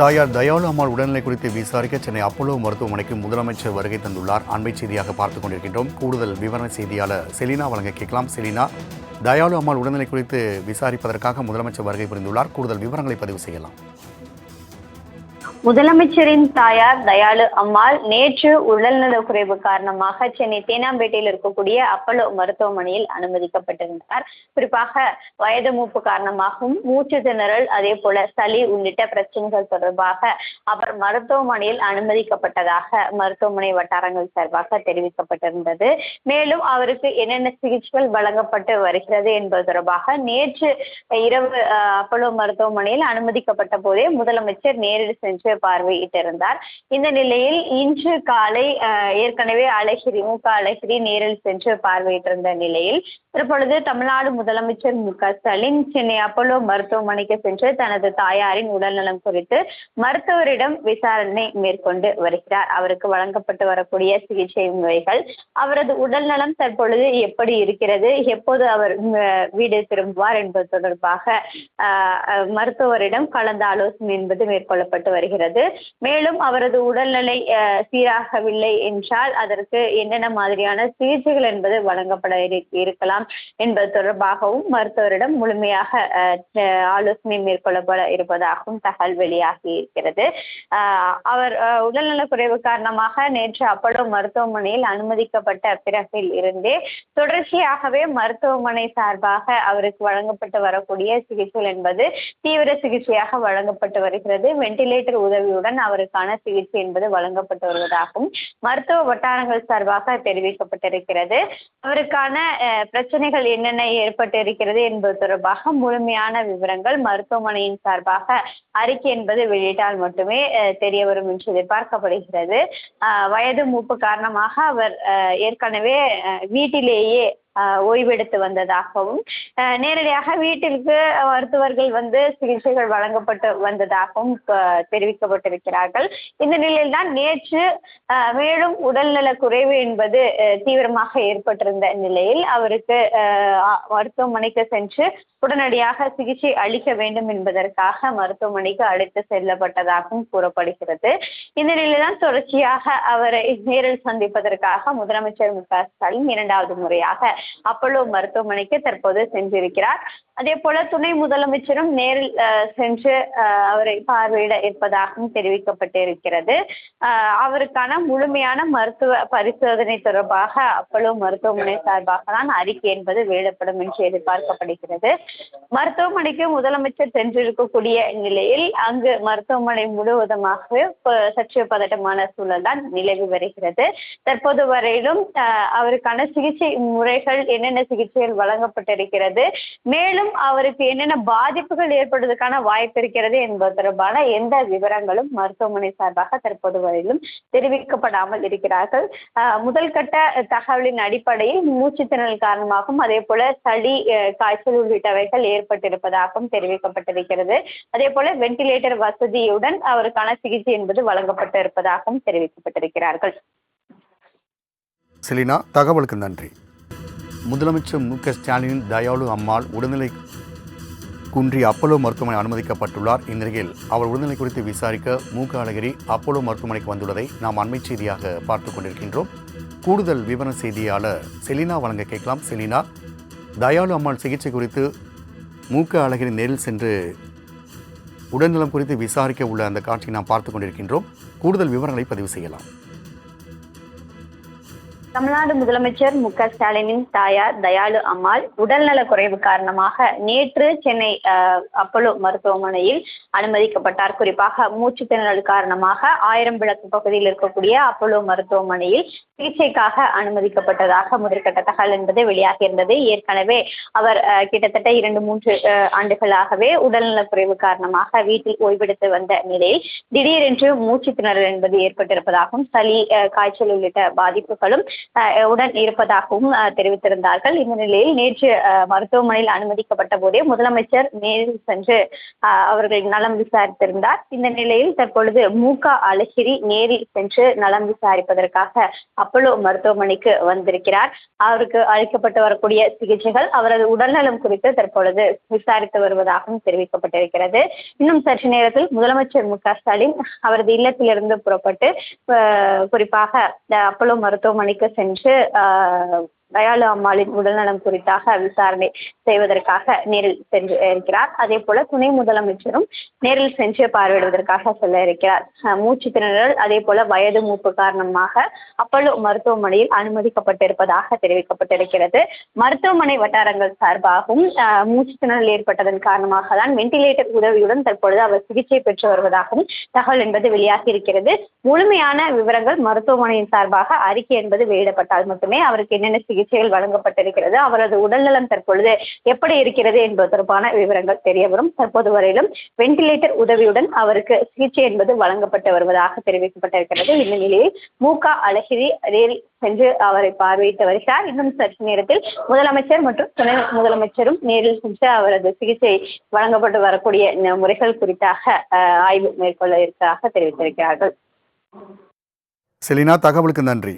தாயார் தயாளு அம்மாள் உடல்நிலை குறித்து விசாரிக்க சென்னை அப்போலோ மருத்துவமனைக்கு முதலமைச்சர் வருகை தந்துள்ளார். அண்மை செய்தியாக பார்த்துக் கொண்டிருக்கின்றோம். கூடுதல் விவரண செய்தியாளர் செலினா வழங்க கேட்கலாம். செலினா தயாலு அம்மாள் உடல்நிலை குறித்து விசாரிப்பதற்காக முதலமைச்சர் வருகை புரிந்துள்ளார். கூடுதல் விவரங்களை பதிவு செய்யலாம். முதலமைச்சரின் தாயார் தயாளு அம்மாள் நேற்று உடல்நலக் குறைவு காரணமாக சென்னை தேனாம்பேட்டையில் இருக்கக்கூடிய அப்பலோ மருத்துவமனையில் அனுமதிக்கப்பட்டிருந்தார். குறிப்பாக வயது மூப்பு காரணமாகவும் மூச்சு திணறல் அதே போல சளி உள்ளிட்ட பிரச்சனைகள் தொடர்பாக அவர் மருத்துவமனையில் அனுமதிக்கப்பட்டதாக மருத்துவமனை வட்டாரங்கள் சார்பாக தெரிவிக்கப்பட்டிருந்தது. மேலும் அவருக்கு என்னென்ன சிகிச்சைகள் வழங்கப்பட்டு வருகிறது என்பது தொடர்பாக நேற்று இரவு அப்பலோ மருத்துவமனையில் அனுமதிக்கப்பட்ட போதே முதலமைச்சர் நேரில் சென்று பார்வையிட்டிருந்தார். இந்த நிலையில் இன்று காலை ஏற்கனவே அழகிரி மு க அழகிரி நேரில் சென்று பார்வையிட்டிருந்த நிலையில் தற்பொழுது தமிழ்நாடு முதலமைச்சர் மு க ஸ்டாலின் சென்னை அப்போலோ மருத்துவமனைக்கு சென்று தனது தாயாரின் உடல்நலம் குறித்து மருத்துவரிடம் விசாரணை மேற்கொண்டு வருகிறார். அவருக்கு வழங்கப்பட்டு வரக்கூடிய சிகிச்சை முறைகள் அவரது உடல்நலம் தற்பொழுது எப்படி இருக்கிறது எப்போது அவர் வீடு திரும்புவார் என்பது தொடர்பாக ஆஹ், மருத்துவரிடம் கலந்து ஆலோசனை என்பது மேற்கொள்ளப்பட்டு வருகிறது. மேலும் அவரது உடல்நிலை சீராகவில்லை என்றால் அதற்கு என்னென்ன மாதிரியான சிகிச்சைகள் என்பது வழங்கப்பட இருக்கலாம் என்பது தொடர்பாகவும் மருத்துவரிடம் முழுமையாக ஆலோசனை மேற்கொள்ளப்பட இருப்பதாகவும் தகவல் வெளியாகி இருக்கிறது. அவர் உடல்நல குறைவு காரணமாக நேற்று அப்பல்லோ மருத்துவமனையில் அனுமதிக்கப்பட்ட பிறகில் இருந்தே தொடர்ச்சியாகவே மருத்துவமனை சார்பாக அவருக்கு வழங்கப்பட்டு வரக்கூடிய சிகிச்சைகள் என்பது தீவிர சிகிச்சையாக வழங்கப்பட்டு வருகிறது. வெண்டிலேட்டர் உதவியுடன் அவருக்கான சிகிச்சை என்பது வழங்கப்பட்டு வருவதாகவும் மருத்துவ வட்டாரங்கள் சார்பாக தெரிவிக்கப்பட்டிருக்கிறது. அவருக்கான பிரச்சனைகள் என்னென்ன ஏற்பட்டு இருக்கிறது என்பது தொடர்பாக முழுமையான விவரங்கள் மருத்துவமனையின் சார்பாக அறிக்கை என்பது வெளியிட்டால் மட்டுமே தெரிய வரும் என்று எதிர்பார்க்கப்படுகிறது. வயது மூப்பு காரணமாக அவர் அஹ், ஏற்கனவே வீட்டிலேயே ஓய்வெடுத்து வந்ததாகவும் நேரடியாக வீட்டிற்கு மருத்துவர்கள் வந்து சிகிச்சைகள் வழங்கப்பட்டு வந்ததாகவும் தெரிவிக்கப்பட்டிருக்கிறார்கள். இந்த நிலையில்தான் நேற்று மேலும் உடல்நல குறைவு என்பது தீவிரமாக ஏற்பட்டிருந்த நிலையில் அவருக்கு மருத்துவமனைக்கு சென்று உடனடியாக சிகிச்சை அளிக்க வேண்டும் என்பதற்காக மருத்துவமனைக்கு அழைத்து செல்லப்பட்டதாகவும் கூறப்படுகிறது. இந்த நிலையில்தான் தொடர்ச்சியாக அவரை நேரில் சந்திப்பதற்காக முதலமைச்சர் மு க ஸ்டாலின் இரண்டாவது முறையாக அப்பல்லோ மருத்துவமனைக்கு தற்போது சென்றிருக்கிறார். அதே போல துணை முதலமைச்சரும் நேரில் அஹ், சென்று அவரை பார்வையிட இருப்பதாகவும் தெரிவிக்கப்பட்டிருக்கிறது. அவருக்கான முழுமையான மருத்துவ பரிசோதனை தொடர்பாக அப்பல்லோ மருத்துவமனை சார்பாக தான் அறிக்கை என்பது வெளியிடப்படும் என்று எதிர்பார்க்கப்படுகிறது. மருத்துவமனைக்கு முதலமைச்சர் சென்றிருக்கக்கூடிய நிலையில் அங்கு மருத்துவமனை முழுவதுமாக சற்று பதட்டமான சூழல் தான் நிலவி வருகிறது. தற்போது வரையிலும் அவருக்கான சிகிச்சை முறைகள் என்னென்ன சிகிச்சைகள் வழங்கப்பட்டிருக்கிறது மேலும் அவருக்கு என்னென்ன பாதிப்புகள் ஏற்படுவதற்கான வாய்ப்பு இருக்கிறது என்பது தொடர்பான எந்த விவரங்களும் மருத்துவமனை சார்பாக தற்போது வரையிலும் தெரிவிக்கப்படாமல் இருக்கிறார்கள். அஹ், முதல் கட்ட தகவலின் அடிப்படையில் மூச்சுத்திணறல் காரணமாகவும் அதே போல சளி காய்ச்சல் உள்ளிட்டவை உள்ளிட்டவைகள் ஏற்பட்டிருப்பதாகவும் தெரிவிக்கப்பட்டிருக்கிறது. அதே போல வெண்டிலேட்டர் வசதியுடன் அவருக்கான சிகிச்சை என்பது வழங்கப்பட்டு இருப்பதாகவும் தெரிவிக்கப்பட்டிருக்கிறார்கள். செலினா தகவலுக்கு நன்றி. முதலமைச்சர் மு க ஸ்டாலின் தயாளு அம்மாள் உடல்நிலை குன்றி அப்போலோ மருத்துவமனை அனுமதிக்கப்பட்டுள்ளார் இந்நிலையில் அவர் உடல்நிலை குறித்து விசாரிக்க மு க அழகிரி அப்போலோ மருத்துவமனைக்கு வந்துள்ளதை நாம் அண்மை செய்தியாக பார்த்து கொண்டிருக்கின்றோம். கூடுதல் விவர செய்தியாளர் செலினா வழங்க கேட்கலாம். செலினா தயாளு அம்மாள் சிகிச்சை குறித்து மூக்க அழகிரி நேரில் சென்று உடல்நலம் குறித்து விசாரிக்க உள்ள அந்த காட்சியை நாம் பார்த்து கொண்டிருக்கின்றோம். கூடுதல் விவரங்களை பதிவு செய்யலாம். தமிழ்நாடு முதலமைச்சர் மு க ஸ்டாலினின் தாயார் தயாளு அம்மாள் உடல்நல குறைவு காரணமாக நேற்று சென்னை அப்பலோ மருத்துவமனையில் அனுமதிக்கப்பட்டார். குறிப்பாக மூச்சு திணறல் காரணமாக ஆயிரம் விளக்கு பகுதியில் இருக்கக்கூடிய அப்போலோ மருத்துவமனையில் சிகிச்சைக்காக அனுமதிக்கப்பட்டதாக முதற்கட்ட தகவல் என்பது வெளியாகியிருந்தது. ஏற்கனவே அவர் கிட்டத்தட்ட இரண்டு மூன்று ஆண்டுகளாகவே உடல்நல குறைவு காரணமாக வீட்டில் ஓய்வெடுத்து வந்த நிலையில் திடீரென்று மூச்சு திணறல் என்பது ஏற்பட்டிருப்பதாகவும் சளி காய்ச்சல் உள்ளிட்ட பாதிப்புகளும் உடன் இருப்பதாகவும் தெரிவித்திருந்தார்கள். இந்த நிலையில் நேற்று மருத்துவமனையில் அனுமதிக்கப்பட்ட போதே முதலமைச்சர் நேரில் சென்று அவர்கள் நலம் விசாரித்திருந்தார். இந்த நிலையில் தற்பொழுது மு க அழகிரி நேரில் சென்று நலம் விசாரிப்பதற்காக அப்போலோ மருத்துவமனைக்கு வந்திருக்கிறார். அவருக்கு அளிக்கப்பட்டு வரக்கூடிய சிகிச்சைகள் அவரது உடல்நலம் குறித்து தற்பொழுது விசாரித்து வருவதாகவும் தெரிவிக்கப்பட்டிருக்கிறது. இன்னும் சற்று நேரத்தில் முதலமைச்சர் மு க ஸ்டாலின் அவரது இல்லத்திலிருந்து புறப்பட்டு குறிப்பாக அஹ், அப்போலோ மருத்துவமனைக்கு சென்று அஹ், தயாளு அம்மாளின் உடல்நலம் குறித்தாக விசாரணை செய்வதற்காக நேரில் சென்று இருக்கிறார். அதே போல துணை முதலமைச்சரும் நேரில் சென்று பார்வையிடுவதற்காக செல்ல இருக்கிறார். மூச்சு திணறல் அதே போல வயது மூப்பு காரணமாக அப்பல்லோ மருத்துவமனையில் அனுமதிக்கப்பட்டிருப்பதாக தெரிவிக்கப்பட்டிருக்கிறது. மருத்துவமனை வட்டாரங்கள் சார்பாகவும் மூச்சு திணறல் ஏற்பட்டதன் காரணமாக தான் வெண்டிலேட்டர் உதவியுடன் தற்பொழுது அவர் சிகிச்சை பெற்று வருவதாகவும் தகவல் என்பது வெளியாகி இருக்கிறது. முழுமையான விவரங்கள் மருத்துவமனையின் சார்பாக அறிக்கை என்பது வெளியிடப்பட்டால் மட்டுமே அவருக்கு என்னென்ன சிகிச்சைகள் வழங்கப்பட்டிருக்கிறது. அவரது உடல்நலம் தற்பொழுது எப்படி இருக்கிறது என்பது தொடர்பான விவரங்கள் தெரிய வரும் தற்போது வரையிலும் வெண்டிலேட்டர் உதவியுடன் அவருக்கு சிகிச்சை என்பது வழங்கப்பட்டு வருவதாக தெரிவிக்கப்பட்டிருக்கிறது. இந்த நிலையில் மு க அழகிரி நேரில் சென்று அவரை பார்வையிட்டு வருகிறார். இன்னும் சற்று நேரத்தில் முதலமைச்சர் மற்றும் துணை முதலமைச்சரும் நேரில் சென்று அவரது சிகிச்சை வழங்கப்பட்டு வரக்கூடிய முறைகள் குறித்தாக ஆய்வு மேற்கொள்ள இருப்பதாக தெரிவித்திருக்கிறார்கள். செலினா தகவலுக்கு நன்றி.